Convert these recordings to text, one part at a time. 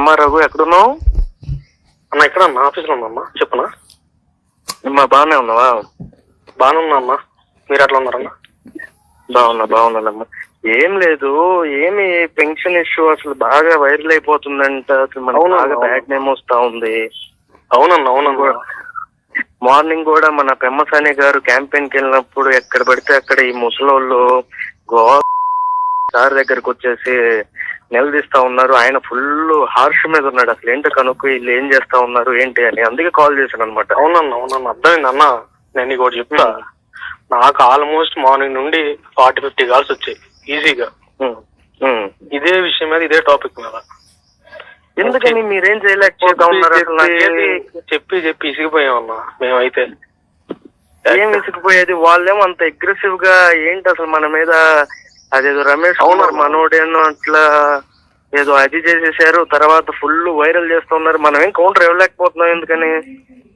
ఏమ్మా రఘు ఎక్కడున్నావు? అన్న ఇక్కడ అన్న ఆఫీస్లో ఉన్నా చెప్పనా? అమ్మా బాగానే ఉన్నావా? బాగానే ఉన్నా అన్న. మీరు ఎట్లా ఉన్నారన్న? బాగున్నా బాగున్నానమ్మా. ఏం లేదు ఏమి పెన్షన్ ఇష్యూ అసలు బాగా వైరల్ అయిపోతుందంట. అసలు మనకు అవును, బాగా అవును. బ్యాడ్ నేమ్ వస్తా ఉంది. అవునన్న అవునన్న. మార్నింగ్ కూడా మన పెమ్మసాని గారు క్యాంపెయిన్కి వెళ్ళినప్పుడు ఎక్కడ పడితే అక్కడ ఈ ముసలోళ్ళు గోవా సార్ దగ్గరకు వచ్చేసి నిలదీస్తా ఉన్నారు. ఆయన ఫుల్ హార్ష్ మీద ఉన్నాడు అసలు. ఏంటో కనుక్కు వీళ్ళు ఏం చేస్తా ఉన్నారు ఏంటి అని. అందుకే కాల్ చేశాను అనమాట అవునన్న అవునన్న. అర్థమైంది అన్న. నేను నీకు ఒకటి చెప్తా నాకు ఆల్మోస్ట్ మార్నింగ్ నుండి ఫార్టీ ఫిఫ్టీ కాల్స్ వచ్చాయి ఈజీగా ఇదే విషయం మీద ఇదే టాపిక్ మీద. ఎందుకని మీరేం చేయలేకపోతా ఉన్నారు చెప్పి చెప్పి ఇసిగిపోయామన్నా మేమైతే. ఏం విసిగిపోయేది వాళ్ళేమో అంత అగ్రెసివ్గా ఏంటి అసలు మన మీద అదేదో రమేష్? కుమార్ మనోడేనో అట్లా ఏదో అది చేసేసారు. తర్వాత ఫుల్ వైరల్ చేస్తున్నారు. మనం ఏం కౌంటర్ ఇవ్వలేకపోతున్నాం ఎందుకని?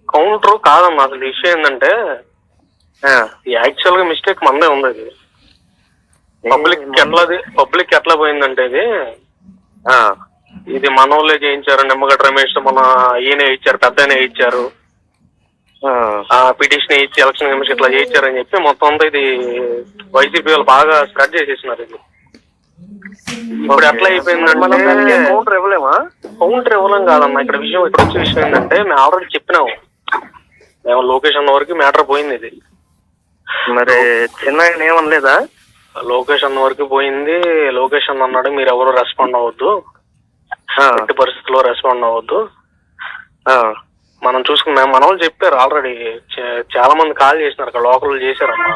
కౌంటర్ కాదన్న అసలు విషయం ఏంటంటే ఆ, యాక్చువల్గా మిస్టేక్ మందే ఉంది ఇది పబ్లిక్ ఎట్లా పబ్లిక్ ఎట్లా పోయిందంటే ఇది. ఆ, ఇది మన వాళ్ళే చేయించారు. నిమ్మగడ్డ రమేష్ మన ఈయన ఇచ్చారు పెద్దనే ఇచ్చారు. ఆ, పిటిషన్ ఇచ్చి ఎలక్షన్ కమిషన్ ఇట్లా చేయించారని చెప్పి మొత్తం అంతా ఇది వైసీపీ వాళ్ళు బాగా స్ప్రెడ్ చేసేసినారు ఇది. ఇప్పుడు ఎట్లా అయిపోయిందంటే కౌంటర్ ఇవ్వలేమా? కౌంటర్ ఇవ్వలేం కాదన్న ఇక్కడ విషయం ఇక్కడ వచ్చే విషయం ఏంటంటే మేము ఆల్రెడీ చెప్పినాము. మేము లోకేష్ అన్న వరకు మ్యాటర్ పోయింది ఇది. మరి చిన్న ఏమనలేదా? లోకేష్ అన్న వరకు పోయింది. లోకేష్ అన్న అన్నాడు మీరు ఎవరు రెస్పాండ్ అవ్వద్దు. ఎట్టి పరిస్థితుల్లో రెస్పాండ్ అవ్వద్దు. ఆ, మనం చూసుకున్నాం మన వాళ్ళు చెప్పారు ఆల్రెడీ. చాలా మంది కాల్ చేసినారు అక్కడ లోకల్ చేశారమ్మా.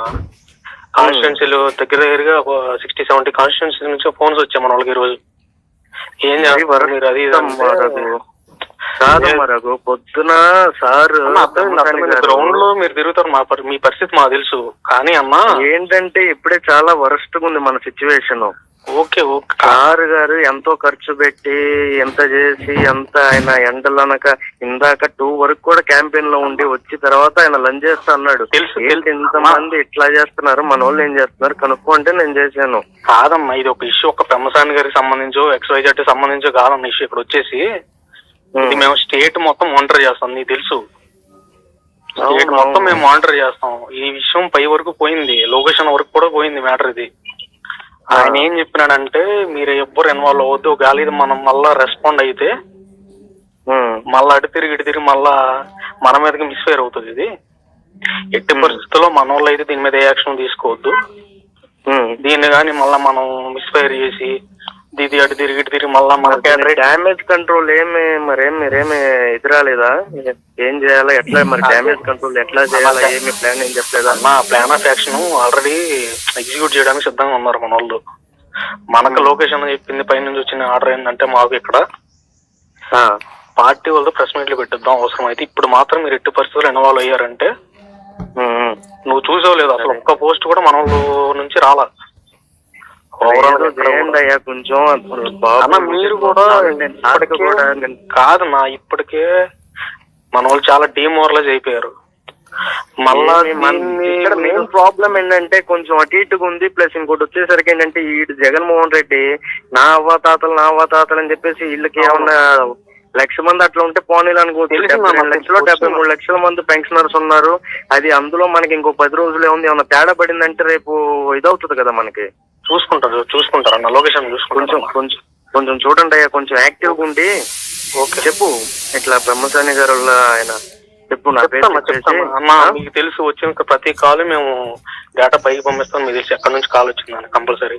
కాన్స్టిట్యున్సీలు దగ్గర దగ్గరగా ఒక సిక్స్టీ సెవెంటీ కాన్స్టిట్యున్సీ నుంచి ఫోన్స్ వచ్చాయి మన వాళ్ళకి ఈ రోజు ఏం చేస్తారు మీరు? అది. కాదమ్మా రఘు. పొద్దున సార్ గ్రౌండ్లో మీరు తిరుగుతారు మా మీ పరిస్థితి మాకు తెలుసు. కానీ అమ్మా ఏంటంటే ఇప్పుడే చాలా వరస్ట్గా ఉంది మన సిచ్యువేషన్ ఓకే ఓకే. సార్ గారు ఎంతో ఖర్చు పెట్టి ఎంత చేసి ఎంత ఆయన ఎండలనక ఇందాక టూ వరకు కూడా క్యాంపెయిన్లో ఉండి వచ్చి తర్వాత ఆయన లంచ్ చేస్తా అన్నాడు. తెలుసు, తెలుసు. ఇంతమంది ఇట్లా చేస్తున్నారు? మన వాళ్ళు ఏం చేస్తున్నారు? కనుక్కో అంటే నేను చేశాను. కాదమ్మా ఇది ఒక ఇష్యూ. ఒక పెమ్మసాని గారికి సంబంధించో ఎక్స్వైజెడ్ సంబంధించో కాదన్న ఇష్యూ ఇక్కడ వచ్చేసి. ఇది మేము. స్టేట్ మొత్తం మానిటర్ చేస్తాం నీకు తెలుసు. స్టేట్ మొత్తం. మేము మానిటర్ చేస్తాం. ఈ విషయం పై వరకు పోయింది. లొకేషన్ వరకు కూడా పోయింది మ్యాటర్ ఇది. ఆయన ఏం చెప్పినాడంటే మీరు ఎవ్వరు ఇన్వాల్వ్ అవ్వద్దు ఒకవేళ ఇది మనం మళ్ళా రెస్పాండ్ అయితే మళ్ళా అటు తిరిగి ఇటు తిరిగి మళ్ళా మన మీదకి మిస్ఫైర్ అవుతుంది ఇది. ఎట్టి పరిస్థితుల్లో మన వాళ్ళు అయితే దీని మీద ఏ యాక్షన్ తీసుకోవద్దు. దీన్ని కానీ మళ్ళా మనం మిస్ఫైర్ చేసి దీది అటు తిరిగి ఇటు తిరిగి మళ్ళా మన డ్యామేజ్ కంట్రోల్ ఏమి మరేం మీరేమి ఎదురాలేదా? ఏం చేయాలా? ఎట్లా మరి డ్యామేజ్ కంట్రోల్ ఎట్లా చేయాలా? ఏమి ప్లాన్ ఏం చెప్పలేదా? అన్న plan of action already execute చేయడానికి సిద్ధంగా ఉన్నారు మన వాళ్ళు. మనకు లొకేషన్ చెప్పింది పైనుంచి వచ్చిన ఆర్డర్ ఏంటంటే మాకు ఇక్కడ పార్టీ వాళ్ళతో ప్రెస్ మీట్లు పెట్టిద్దాం అవసరం అయితే ఇప్పుడు మాత్రం మీరు ఎట్టి పరిస్థితులు ఇన్వాల్వ్ అయ్యారంటే. నువ్వు చూసావు లేదు అసలు ఒక్క పోస్ట్ కూడా మన వాళ్ళు నుంచి రాలా Overall ఏదో ఎక్కడ కూడా. చేయండి అయ్యా కొంచెం మీరు కూడా కూడా కాదు నా ఇప్పటికే మన వాళ్ళు చాలా డిమోరలైజ్ అయిపోయారు. మళ్ళా ఇక్కడ మెయిన్ ప్రాబ్లం ఏంటంటే కొంచెం అటు ఇటుగా ఉంది ప్లస్ ఇంకోటి వచ్చేసరికి ఏంటంటే ఈ జగన్మోహన్ రెడ్డి నా అవ్వ తాతలు నా అవ్వ తాతలు అని చెప్పేసి వీళ్ళకి ఏమన్నా లక్ష మంది అట్లా ఉంటే పోనీలు అనుకోవచ్చు లక్షలు డెబ్బై మూడు లక్షల మంది పెన్షనర్స్ ఉన్నారు. అది అందులో మనకి ఇంకో పది రోజులే ఉంది ఏమన్నా తేడా పడిందంటే రేపు ఇదవుతుంది కదా మనకి. చూసుకుంటారు చూసుకుంటారు. అన్న లొకేషన్ కొంచెం చూసుకుంటారు కొంచెం కొంచెం చూడండి అయ్యా కొంచెం యాక్టివ్గా ఉండి ఓకే. చెప్పు. ఇట్లా బ్రహ్మసాని గారు ఆయన చెప్పు నా పేరు చెప్తామా చెప్పేసి. చెప్తామా? అన్న మీకు తెలుసు వచ్చిన ప్రతి కాల్ మేము డేటా పైకి పంపిస్తాం. మీకు తెలుసు ఎక్కడి నుంచి కాల్ వచ్చిందని కంపల్సరీ